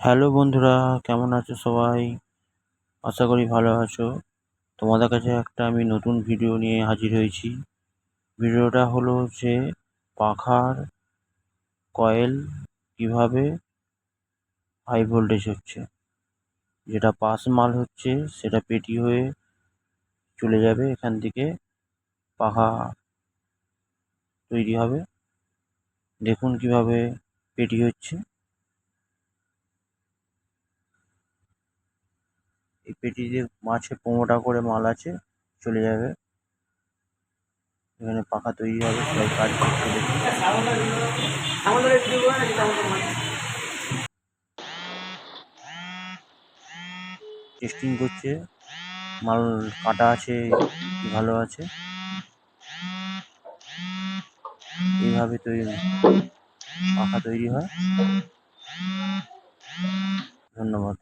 Hello বন্ধুরা, কেমন আছো সবাই? আশা করি ভালো আছো। তোমাদের কাছে একটা আমি নতুন ভিডিও নিয়ে হাজির হয়েছি। ভিডিওটা হলো যে পাখার কয়েল কীভাবে হাই ভোল্টেজ হচ্ছে। যেটা পাস মাল হচ্ছে, সেটা পেটি হয়ে চলে যাবে, এখান থেকে পাখা তৈরি হবে। দেখুন কীভাবে পেটি হচ্ছে। এই পেটিতে মাঝে পনেরোটা করে মাল আছে, চলে যাবে। এখানে পাখা তৈরি হবে, সবাই কাজ দেখুন টেস্টিং করছে, মাল কাটা আছে, ভালো আছে। এইভাবে তৈরি, পাখা তৈরি হয়। ধন্যবাদ।